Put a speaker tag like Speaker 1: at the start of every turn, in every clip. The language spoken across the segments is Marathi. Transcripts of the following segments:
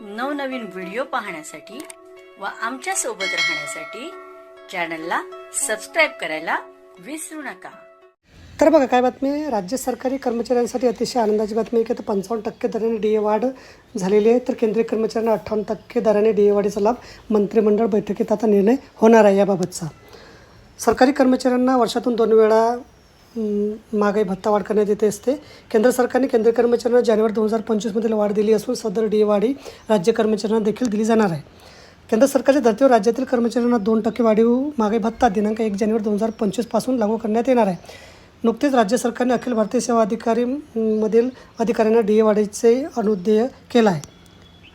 Speaker 1: नवनवीन व्हिडिओ पाहण्यासाठी व आमच्यासोबत राहण्यासाठी चॅनलला सबस्क्राईब करायला विसरू नका.
Speaker 2: तर बघा काय बातमी आहे? राज्य सरकारी कर्मचाऱ्यांसाठी अतिशय आनंदाची बातमी आहे की आता पंचावन्न टक्के दराने डी ए वाढ झालेली आहे. तर केंद्रीय कर्मचाऱ्यांना अठ्ठावन्न टक्के दराने डी ए वाढीचा लाभ मंत्रिमंडळ बैठकीत आता निर्णय होणार आहे याबाबतचा. सरकारी कर्मचाऱ्यांना वर्षातून दोन वेळा महागाई भत्ता वाढ करण्यात येते असते. केंद्र सरकारने केंद्रीय कर्मचाऱ्यांना जानेवारी दोन हजार पंचवीसमधील वाढ दिली असून सदर डी वाढी राज्य कर्मचाऱ्यांना देखील दिली जाणार आहे. केंद्र सरकारच्या धर्तीवर राज्यातील कर्मचाऱ्यांना दोन टक्के वाढीव महागाई भत्ता दिनांक एक जानेवारी दोन हजार पंचवीसपासून लागू करण्यात येणार आहे. नुकतेच राज्य सरकारने अखिल भारतीय सेवा अधिकारी मधील अधिकाऱ्यांना डी ए वाढीचे अनुदेय केलं आहे.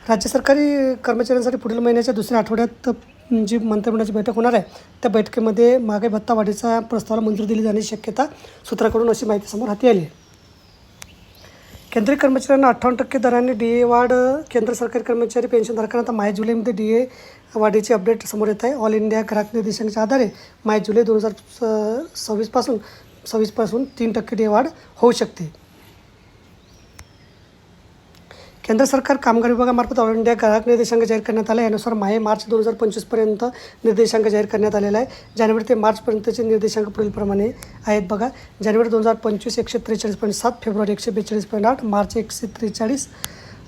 Speaker 2: राज्य सरकारी कर्मचाऱ्यांसाठी पुढील महिन्याच्या दुसऱ्या आठवड्यात जी मंत्रिमंडळाची बैठक होणार आहे त्या बैठकीमध्ये महागाई भत्ता वाढीचा प्रस्तावाला मंजुरी दिली जाण्याची शक्यता सूत्राकडून अशी माहिती समोर हाती आली आहे. केंद्रीय कर्मचाऱ्यांना अठ्ठावन्न टक्के दराने डी ए वाढ केंद्र सरकारी कर्मचारी पेन्शनधारकांना आता माय जुलैमध्ये डी ए वाढीची अपडेट समोर येत आहे. ऑल इंडिया ग्राहक निर्देशांच्या आधारे माय जुलै दोन हजार स सव्वीसपासून सव्वीसपासून तीन टक्के डी ए वाढ होऊ शकते. केंद्र सरकार कामगार विभागामार्फत ऑल इंडिया ग्राहक निर्देशांक जाहीर करण्यात आला. यानुसार माहे मार्च दोन हजार पंचवीसपर्यंत निर्देशांक जाहीर करण्यात आलेला आहे. जानेवारी ते मार्चपर्यंतचे निर्देशांक पुढीलप्रमाणे आहेत बघा. जानेवारी दोन हजार पंचवीस एकशे त्रेचाळीस पॉईंट सात फेब्रुवारी एकशे बेचाळीस पॉईंट आठ मार्च एकशे त्रेचाळीस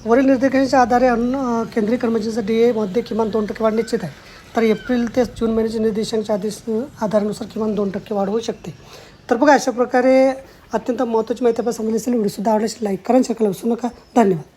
Speaker 2: वरील निर्देशांच्या आधारे अन्न केंद्रीय कर्मचाऱ्यांचा डी एमध्ये किमान दोन टक्के वाढ निश्चित आहे. तर एप्रिल ते जून महिन्याच्या निर्देशांच्या आदेश आधारानुसार किमान दोन टक्के वाढ होऊ शकते. तर बघा अशा प्रकारे अत्यंत महत्त्वाची माहिती आपण समजली असेल. व्हिडिओसुद्धा आवडल्यास लाईक करा शकला विसरू नका. धन्यवाद.